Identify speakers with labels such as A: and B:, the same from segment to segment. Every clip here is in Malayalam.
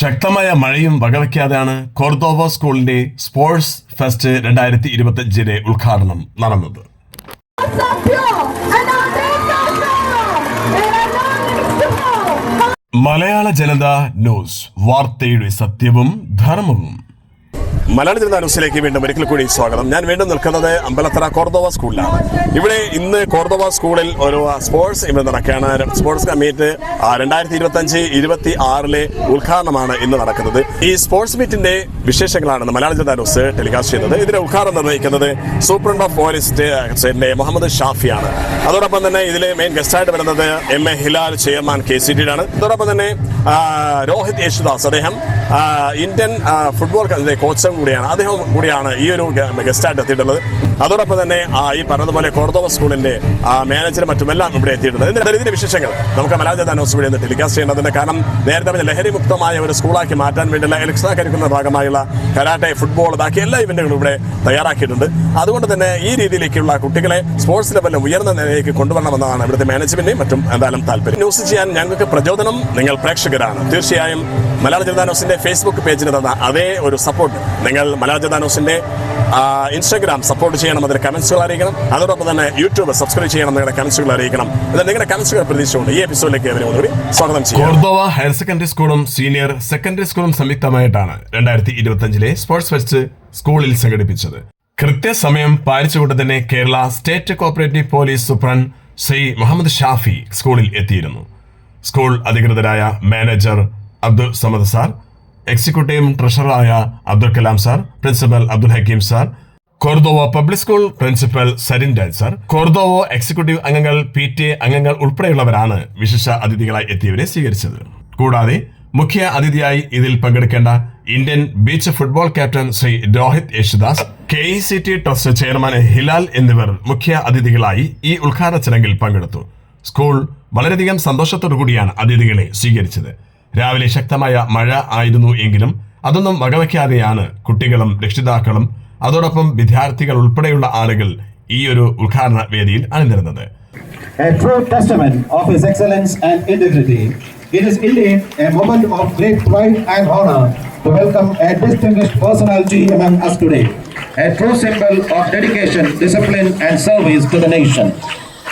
A: ശക്തമായ മഴയും വകവയ്ക്കാതെയാണ് കോർദോവ സ്കൂളിന്റെ സ്പോർട്സ് ഫെസ്റ്റ് രണ്ടായിരത്തി ഇരുപത്തി അഞ്ചിലെ ഉദ്ഘാടനം നടന്നത്. മലയാള ജനത ന്യൂസ് വാർത്തയുടെ സത്യവും ധർമ്മവും.
B: മലയാള ജനതാ ന്യൂസിലേക്ക് വീണ്ടും ഒരിക്കൽ കൂടി സ്വാഗതം. ഞാൻ വീണ്ടും നിൽക്കുന്നത് അമ്പലത്തറ കോർദോവ സ്കൂളിലാണ്. ഇവിടെ ഇന്ന് കോർദോവ സ്കൂളിൽ ഒരു സ്പോർട്സ് ഇവന്റ് നടക്കുകയാണ്. സ്പോർട്സ് മീറ്റ് രണ്ടായിരത്തി ഇരുപത്തി അഞ്ച് ഇരുപത്തി ആറിലെ ഉദ്ഘാടനമാണ് ഇന്ന് നടക്കുന്നത്. ഈ സ്പോർട്സ് മീറ്റിന്റെ വിശേഷങ്ങളാണ് മലയാള ജനതാ ന്യൂസ് ടെലികാസ്റ്റ് ചെയ്യുന്നത്. ഇതിന്റെ ഉദ്ഘാടനം നിർവഹിക്കുന്നത് സൂപ്രണ്ട് ഓഫ് പോലീസ് മുഹമ്മദ് ഷാഫിയാണ്. അതോടൊപ്പം തന്നെ ഇതിലെ മെയിൻ ഗസ്റ്റായിട്ട് വരുന്നത് M A Hilal chairman K C ടിയുടെ ആണ്. അതോടൊപ്പം തന്നെ രോഹിത് യേശുദാസ് അദ്ദേഹം ഇന്ത്യൻ ഫുട്ബോൾ കോച്ചും കൂടിയാണ്. അദ്ദേഹം കൂടിയാണ് ഈ ഒരു ഗസ്റ്റായിട്ട് എത്തിയിട്ടുള്ളത്. അതോടൊപ്പം തന്നെ ഈ പറഞ്ഞതുപോലെ കോർദോവ സ്കൂളിന്റെ ആ, മാനേജറും മറ്റുമെല്ലാം ഇവിടെ എത്തിയിട്ടുണ്ട്. ഇതിന്റെ ഇതിന്റെ വിശേഷങ്ങൾ നമുക്ക് മലാജാത ന്യൂസ് ഇവിടെ നിന്ന് ടെലികാസ്റ്റ് ചെയ്യേണ്ടതിന്റെ കാരണം നേരത്തെ പറഞ്ഞ ലഹരി മുക്തമായ ഒരു സ്കൂളാക്കി മാറ്റാൻ വേണ്ടിയുള്ള എക്സ്ട്രാ കരിക്കുന്ന ഭാഗമായുള്ള കരാട്ടെ ഫുട്ബോൾ ബാക്കി എല്ലാ ഇവന്റുകളും ഇവിടെ തയ്യാറാക്കിയിട്ടുണ്ട്. അതുകൊണ്ട് തന്നെ ഈ രീതിയിലേക്കുള്ള കുട്ടികളെ സ്പോർട്സ് ലെവലിൽ ഉയർന്ന നിലയിലേക്ക് കൊണ്ടുവരണമെന്നതാണ് ഇവിടുത്തെ മാനേജ്മെന്റിനെയും മറ്റും എന്തായാലും താല്പര്യം. ന്യൂസ് ചെയ്യാൻ ഞങ്ങൾക്ക് പ്രചോദനം നിങ്ങൾ പ്രേക്ഷകരാണ്. തീർച്ചയായും മലയാള ജനതാ ന്യൂസിന്റെ ഫേസ്ബുക്ക് പേജിന് തന്ന അതേ ഒരു സപ്പോർട്ട് നിങ്ങൾ മലയാള ജനതാ ന്യൂസിന്റെ ഇൻസ്റ്റാഗ്രാം സപ്പോർട്ട് ചെയ്യണം അതിന് കമന്റ്സുകൾ അറിയിക്കണം. അതോടൊപ്പം തന്നെ യൂട്യൂബ് സബ്സ്ക്രൈബ് ചെയ്യണം നിങ്ങളുടെ കമന്റ്സുകൾ അറിയിക്കണം. ഇത് നിങ്ങളുടെ കമന്റ്സുകൾ പ്രതീക്ഷിച്ചുകൊണ്ട് ഈ എപ്പിസോഡിലേക്ക് അവരെ ഒന്നുകൂടി സ്വാഗതം ചെയ്യും
A: കോർദോവ ഹയർ സെക്കൻഡറി സ്കൂളും സീനിയർ സെക്കൻഡറി സ്കൂളും സംയുക്തമായിട്ടാണ് രണ്ടായിരത്തി ഇരുപത്തഞ്ചിലെ സ്പോർട്സ് ഫെസ്റ്റ് സ്കൂളിൽ സംഘടിപ്പിച്ചത്. കൃത്യസമയം പാലിച്ചുകൊണ്ട് തന്നെ Kerala state cooperative police superintendent Shri Muhammad Shafi സ്കൂളിൽ എത്തിയിരുന്നു. School അധികൃതരായ manager Abdul Samad sir executive ട്രഷററായ Abdul Kalam sir principal Abdul Hakeem sir Cordova public school principal Sarin Raj sir Cordova executive അംഗങ്ങൾ പി ടി എ അംഗങ്ങൾ ഉൾപ്പെടെയുള്ളവരാണ് വിശിഷ്ട അതിഥികളായി എത്തിയവരെ സ്വീകരിച്ചത്. കൂടാതെ മുഖ്യ അതിഥിയായി ഇതിൽ പങ്കെടുക്കേണ്ട Indian beach football captain Shri Rohit Yesudas K E C T trust chairman Hilal എന്നിവർ മുഖ്യ അതിഥികളായി ഈ ഉദ്ഘാടന ചടങ്ങിൽ പങ്കെടുത്തു. സ്കൂൾ വളരെയധികം സന്തോഷത്തോടു കൂടിയാണ് അതിഥികളെ സ്വീകരിച്ചത്. രാവിലെ ശക്തമായ മഴ ആയിരുന്നു എങ്കിലും അതൊന്നും വകവയ്ക്കാതെയാണ് കുട്ടികളും രക്ഷിതാക്കളും അതോടൊപ്പം വിദ്യാർത്ഥികൾ ഉൾപ്പെടെയുള്ള ആളുകൾ ഈ ഒരു ഉദ്ഘാടന വേദിയിൽ അണിനിരുന്നത്
C: a true testament of His excellence and integrity. It is indeed a moment of great pride and honor to welcome a distinguished personality among us today, a true symbol of dedication, discipline, and service to the nation.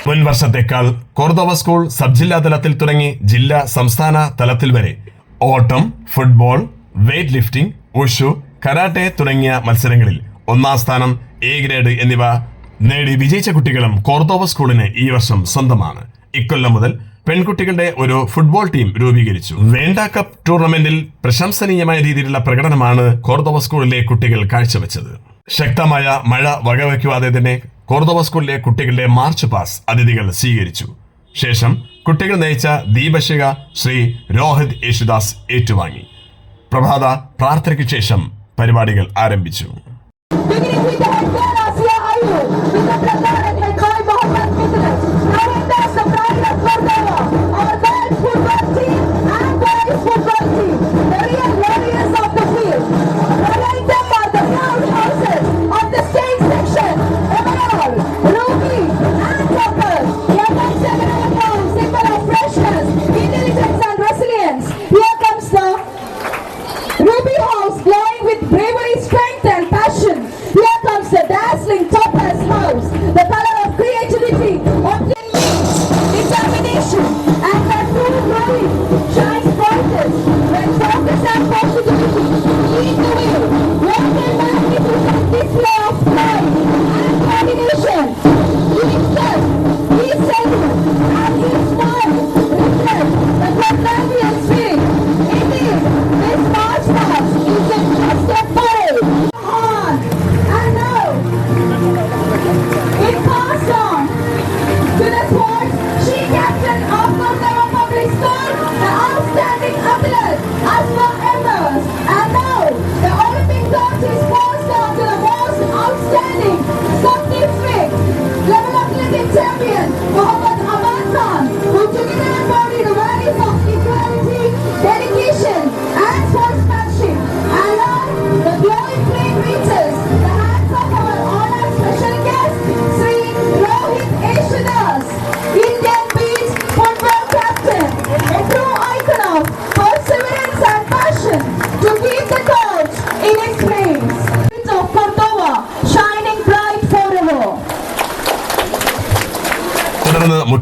A: മുൻ വർഷത്തേക്കാൾ കോർദോവ സ്കൂൾ സബ് ജില്ലാ തലത്തിൽ തുടങ്ങി ജില്ലാ സംസ്ഥാന തലത്തിൽ വരെ. ഓട്ടം football weight lifting wushu karate തുടങ്ങിയ മത്സരങ്ങളിൽ ഒന്നാം സ്ഥാനം എ ഗ്രേഡ് എന്നിവ നേടി വിജയിച്ച കുട്ടികളും കോർദോവ സ്കൂളിന് ഈ വർഷം സ്വന്തമാണ്. ഇക്കൊല്ലം മുതൽ പെൺകുട്ടികളുടെ ഒരു ഫുട്ബോൾ ടീം രൂപീകരിച്ചു. വേണ്ട കപ്പ് ടൂർണമെന്റിൽ പ്രശംസനീയമായ രീതിയിലുള്ള പ്രകടനമാണ് കോർദോവ സ്കൂളിലെ കുട്ടികൾ കാഴ്ചവെച്ചത്. ശക്തമായ മഴ വകവയ്ക്കുവാതെ തന്നെ കോർദോവ സ്കൂളിലെ കുട്ടികളുടെ മാർച്ച് പാസ് അതിഥികൾ സ്വീകരിച്ചു. ശേഷം കുട്ടികൾ നയിച്ച ദീപശിക ശ്രീ രോഹിത് യേശുദാസ് ഏറ്റുവാങ്ങി. പ്രഭാത പ്രാർത്ഥനയ്ക്ക് ശേഷം പരിപാടികൾ ആരംഭിച്ചു.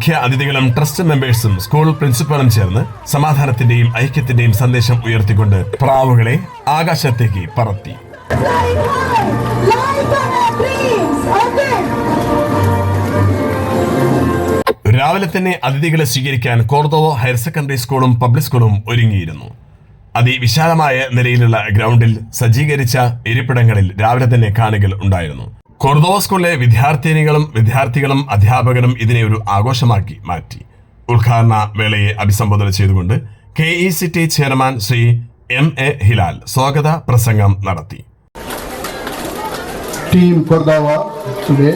A: മുഖ്യ അതിഥികളും ട്രസ്റ്റ് മെമ്പേഴ്സും സ്കൂൾ പ്രിൻസിപ്പലും ചേർന്ന് സമാധാനത്തിന്റെയും ഐക്യത്തിന്റെയും സന്ദേശം ഉയർത്തിക്കൊണ്ട് പ്രാവുകളെ ആകാശത്തേക്ക് പറത്തി. രാവിലെ തന്നെ അതിഥികളെ സ്വീകരിക്കാൻ കോർദോവോ ഹയർ സെക്കൻഡറി സ്കൂളും പബ്ലിക് സ്കൂളും ഒരുങ്ങിയിരുന്നു അതിവിശാലമായ നിലയിലുള്ള ഗ്രൗണ്ടിൽ സജ്ജീകരിച്ച ഇരിപ്പിടങ്ങളിൽ രാവിലെ തന്നെ കാണികൾ ഉണ്ടായിരുന്നു കോർദോവോ സ്കൂളിലെ വിദ്യാർത്ഥിനികളും വിദ്യാർത്ഥികളും അധ്യാപകരും ഇതിനെ ഒരു ആഘോഷമാക്കി മാറ്റി. ഉദ്ഘാടന വേളയെ അഭിസംബോധന ചെയ്തുകൊണ്ട് K E C T chairman Shri M A Hilal സ്വാഗത പ്രസംഗം നടത്തി.
D: Team Cordova today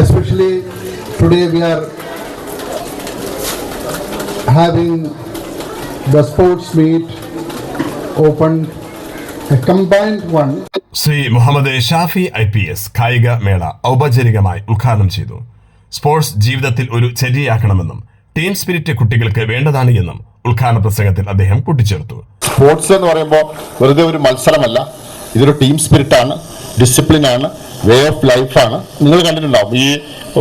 D: especially today we are having the sports meet open a combined one.
A: Shri Muhammad Shafi I P S കായിക മേള ഔപചാരികമായി ഉദ്ഘാടനം ചെയ്തു. സ്പോർട്സ് ജീവിതത്തിൽ ഒരു ചര്യയാക്കണമെന്നും ടീം സ്പിരിറ്റ് കുട്ടികൾക്ക് വേണ്ടതാണ് എന്നും ഉദ്ഘാടന പ്രസംഗത്തിൽ അദ്ദേഹം കൂട്ടിച്ചേർത്തു.
E: സ്പോർട്സ് എന്ന് പറയുമ്പോൾ വെറുതെ ഒരു മത്സരമല്ല ഇതൊരു ടീം സ്പിരിറ്റ് ആണ് ഡിസിപ്ലിൻ ആണ് വേ ഓഫ് ലൈഫാണ്. നിങ്ങൾ കണ്ടിട്ടുണ്ടാവും ഈ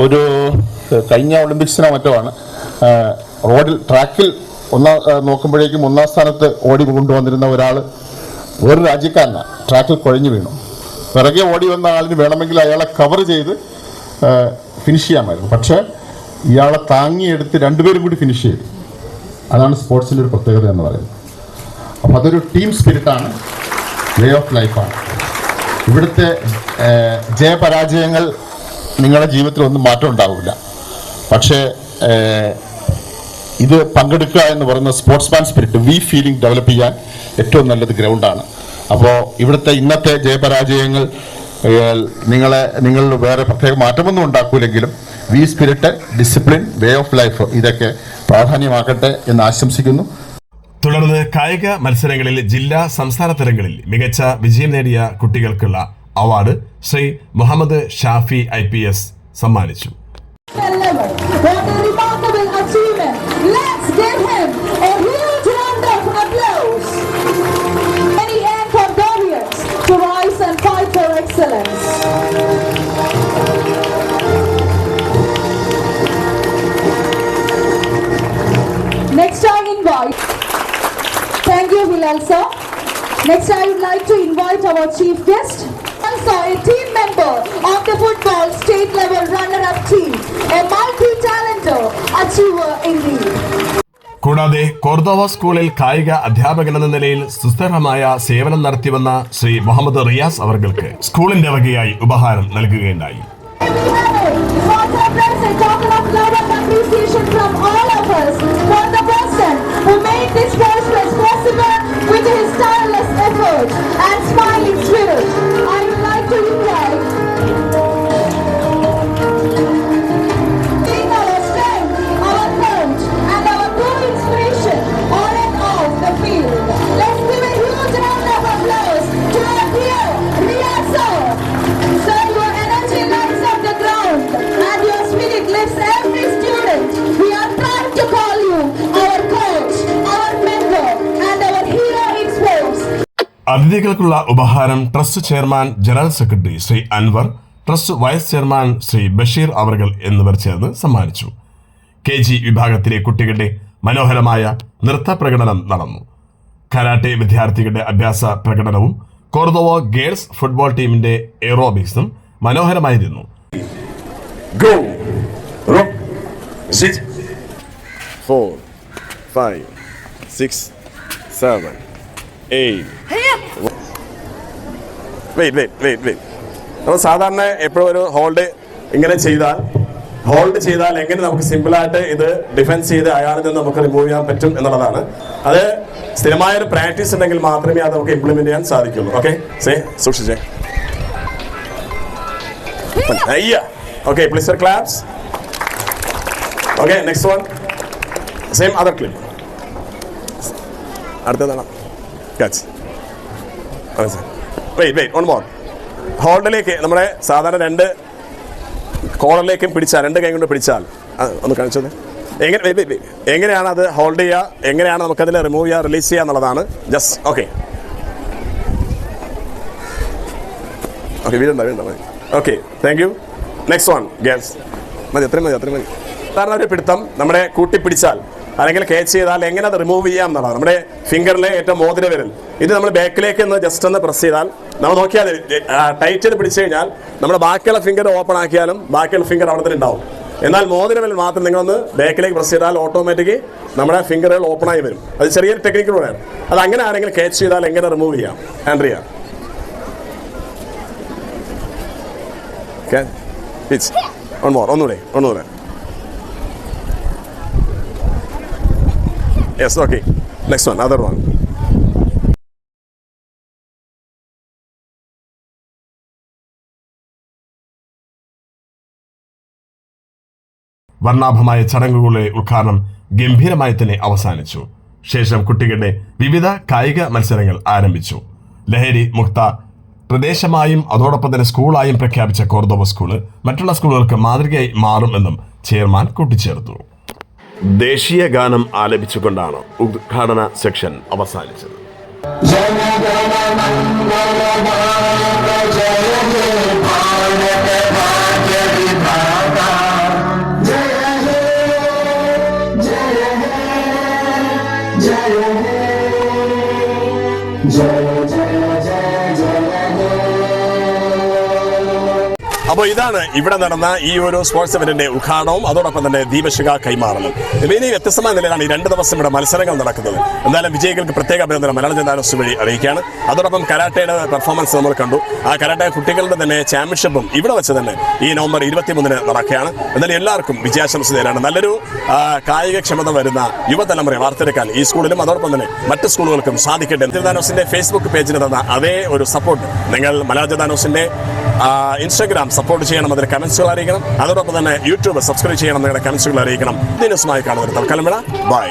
E: ഒരു കഴിഞ്ഞ ഒളിമ്പിക്സിനോ മറ്റോ ആണ് റോഡിൽ ട്രാക്കിൽ ഒന്നാം നോക്കുമ്പോഴേക്കും ഒന്നാം സ്ഥാനത്ത് ഓടി കൊണ്ടുവന്നിരുന്ന ഒരാൾ വേറൊരു രാജ്യക്കാരനാണ് ട്രാക്കിൽ കുഴഞ്ഞു വീണു. പിറകെ ഓടി വന്ന ആളിന് വേണമെങ്കിൽ അയാളെ കവർ ചെയ്ത് ഫിനിഷ് ചെയ്യാമായിരുന്നു. പക്ഷേ ഇയാളെ താങ്ങിയെടുത്ത് രണ്ടുപേരും കൂടി ഫിനിഷ് ചെയ്തു. അതാണ് സ്പോർട്സിന്റെ ഒരു പ്രത്യേകത എന്ന് പറയുന്നത്. അപ്പം അതൊരു ടീം സ്പിരിറ്റാണ് വേ ഓഫ് ലൈഫാണ് ഇവിടുത്തെ ജയപരാജയങ്ങൾ നിങ്ങളുടെ ജീവിതത്തിൽ ഒന്നും മാറ്റം ഉണ്ടാവില്ല. പക്ഷേ ഇത് പങ്കെടുക്കുക എന്ന് പറയുന്ന sportsman spirit we feeling develop ചെയ്യാൻ ഏറ്റവും നല്ലത് ഗ്രൗണ്ടാണ് അപ്പോൾ ഇവിടുത്തെ ഇന്നത്തെ ജയപരാജയങ്ങൾ നിങ്ങളെ നിങ്ങൾ വേറെ പ്രത്യേക മാറ്റമൊന്നും ഉണ്ടാക്കൂലെങ്കിലും we spirit discipline way of life ഇതൊക്കെ പ്രാധാന്യമാക്കട്ടെ എന്ന് ആശംസിക്കുന്നു.
A: തുടർന്ന് കായിക മത്സരങ്ങളിൽ ജില്ലാ സംസ്ഥാന തലങ്ങളിൽ മികച്ച വിജയം നേടിയ കുട്ടികൾക്കുള്ള award Shri Muhammad Shafi I P S സമ്മാനിച്ചു.
F: Remarkable achievement. Let's give him a huge round of applause. Many young Cordonians to rise and fight for excellence. Next I invite. Thank you, Hilal sir. Next, I would like to invite our chief guest, also a team of the football state level runner-up team, a multi-talented achiever indeed.
A: കൂടാതെ കോർദോവ സ്കൂളിൽ കായിക അധ്യാപകൻ എന്ന നിലയിൽ സുസ്ഥിരമായ സേവനം നടത്തിവന്ന ശ്രീ മുഹമ്മദ് റിയാസ് അവർക്ക് സ്കൂളിന്റെ വകയായി ഉപഹാരം നൽകുകയുണ്ടായി
F: with his tireless effort and smiling spirit.
A: അതിഥികൾക്കുള്ള ഉപഹാരം trust chairman general secretary Shri Anwar trust vice chairman Shri Basheer അവർകൾ എന്നിവർ ചേർന്ന് സമ്മാനിച്ചു. കെ ജി വിഭാഗത്തിലെ കുട്ടികളുടെ മനോഹരമായ നൃത്ത പ്രകടനം നടന്നു. കരാട്ടെ വിദ്യാർത്ഥികളുടെ അഭ്യാസ പ്രകടനവും കോർദോവോ ഗേൾസ് ഫുട്ബോൾ ടീമിന്റെ എറോബിക്സും മനോഹരമായിരുന്നു.
B: Four, five, six, seven, eight. Wait wait wait wait നമ്മൾ സാധാരണ എപ്പോഴും ഒരു ഹോൾഡ് ഇങ്ങനെ ചെയ്താൽ ഹോൾഡ് ചെയ്താൽ എങ്ങനെ നമുക്ക് സിമ്പിളായിട്ട് ഇത് ഡിഫെൻസ് ചെയ്ത് അയാളിൽ നിന്ന് നമുക്ക് റിമൂവ് ചെയ്യാൻ പറ്റും എന്നുള്ളതാണ്. അത് സ്ഥിരമായ ഒരു പ്രാക്ടീസ് ഉണ്ടെങ്കിൽ മാത്രമേ അത് നമുക്ക് ഇംപ്ലിമെന്റ് ചെയ്യാൻ സാധിക്കുള്ളൂ. ഓക്കെ സേ സൂക്ഷിച്ചേ. അയ്യ. Okay please sir claps okay next one same other clip അടുത്തതാണ്. Catch wait wait on more ഹോൾഡിലേക്ക് നമ്മുടെ സാധാരണ രണ്ട് കോളറിലേക്കും പിടിച്ചാൽ രണ്ട് കൈ കൊണ്ട് പിടിച്ചാൽ. ഒന്ന് കാണിച്ചത് എങ്ങനെ. എങ്ങനെയാണ് അത് ഹോൾഡ് ചെയ്യുക? എങ്ങനെയാണ് നമുക്കതിൽ റിമൂവ് ചെയ്യുക റിലീസ് ചെയ്യുക എന്നുള്ളതാണ്. ജസ്റ്റ് ഓക്കെ ഓക്കെ വീടുണ്ടോ വീടുണ്ടോ okay thank you next one girls മതി അത്രയും മതി അത്രയും മതി. സാധാരണ ഒരു പിടുത്തം നമ്മുടെ കൂട്ടിപ്പിടിച്ചാൽ അല്ലെങ്കിൽ കേച്ച് ചെയ്താൽ എങ്ങനെ അത് റിമൂവ് ചെയ്യാം എന്നുള്ളത് നമ്മുടെ ഫിംഗറിലെ ഏറ്റവും മോതിര വിരൽ. ഇത് നമ്മൾ ബാക്കിലേക്ക് ഒന്ന് ജസ്റ്റ് ഒന്ന് പ്രസ് ചെയ്താൽ നമ്മൾ നോക്കിയാൽ ടൈറ്റ് ചെയ്ത് പിടിച്ചു കഴിഞ്ഞാൽ നമ്മുടെ ബാക്കിയുള്ള ഫിംഗർ ഓപ്പൺ ആക്കിയാലും ബാക്കിയുള്ള ഫിംഗർ അവിടെ തന്നെ ഉണ്ടാവും. എന്നാൽ മോതിര വിരൽ മാത്രം നിങ്ങളൊന്ന് ബാക്കിലേക്ക് പ്രസ് ചെയ്താൽ ഓട്ടോമാറ്റിക് നമ്മുടെ ഫിംഗറുകൾ ഓപ്പൺ ആയി വരും. അത് ചെറിയൊരു ടെക്നിക്കിലൂടെയാണ് അത് അങ്ങനെ ആരെങ്കിലും കേച്ച് ചെയ്താൽ എങ്ങനെ റിമൂവ് ചെയ്യാം? ആൻഡ്രിയ ഓക്കെ ഒന്നുകൂടെ ഒന്നുകൂടെ. Yes okay. Next one, other one.
A: വർണാഭമായ ചടങ്ങുകളുടെ ഉദ്ഘാടനം ഗംഭീരമായി തന്നെ അവസാനിച്ചു ശേഷം കുട്ടികളുടെ വിവിധ കായിക മത്സരങ്ങൾ ആരംഭിച്ചു ലഹരി മുക്ത പ്രദേശമായും അതോടൊപ്പം തന്നെ സ്കൂളായും പ്രഖ്യാപിച്ച കോർദോവ സ്കൂൾ മറ്റുള്ള സ്കൂളുകൾക്ക് മാതൃകയായി മാറുമെന്നും ചെയർമാൻ കൂട്ടിച്ചേർത്തു ദേശീയ ഗാനം ആലപിച്ചുകൊണ്ടാണ് ഉദ്ഘാടന സെക്ഷൻ അവസാനിച്ചത്
B: അപ്പോൾ ഇതാണ് ഇവിടെ നടന്ന ഈ ഒരു സ്പോർട്സ് ഇവന്റിന്റെ ഉദ്ഘാടനവും അതോടൊപ്പം തന്നെ ദീപശിഖ കൈമാറലും ഇനി വ്യത്യസ്തമായ നിലയിലാണ് ഈ രണ്ട് ദിവസം ഇവിടെ മത്സരങ്ങൾ നടക്കുന്നത്. എന്തായാലും വിജയികൾക്ക് പ്രത്യേക അഭിനന്ദനം. മലയാള ജനതാനസ് വഴി അറിയിക്കുകയാണ്. അതോടൊപ്പം കരാട്ടയുടെ പെർഫോമൻസ് നമ്മൾ കണ്ടു. ആ കരാട്ടെ കുട്ടികളുടെ തന്നെ ചാമ്പ്യൻഷിപ്പും ഇവിടെ വെച്ച് തന്നെ ഈ നവംബർ ഇരുപത്തിമൂന്നിന് നടക്കുകയാണ്. എന്നാലും എല്ലാവർക്കും വിജയാശംസ നേരാണ് നല്ലൊരു കായികക്ഷമത വരുന്ന യുവതലമുറയെ വാർത്തെടുക്കാൻ ഈ സ്കൂളിലും അതോടൊപ്പം തന്നെ മറ്റ് സ്കൂളുകൾക്കും സാധിക്കട്ടെ. ജനതാനോസിന്റെ ഫേസ്ബുക്ക് പേജിന് തന്ന അതേ ഒരു സപ്പോർട്ട് നിങ്ങൾ മലയാള ജനതാനോസിന്റെ ഇൻസ്റ്റാഗ്രാം സപ്പോർട്ട് ചെയ്യണം അതിന് കമന്റ്സുകൾ അറിയിക്കണം. അതോടൊപ്പം തന്നെ യൂട്യൂബ് സബ്സ്ക്രൈബ് ചെയ്യണം നിങ്ങളുടെ കമന്റ്സുകൾ അറിയിക്കണം. ന്യൂസുമായി കാണുന്നത് തൽക്കാലം ബൈ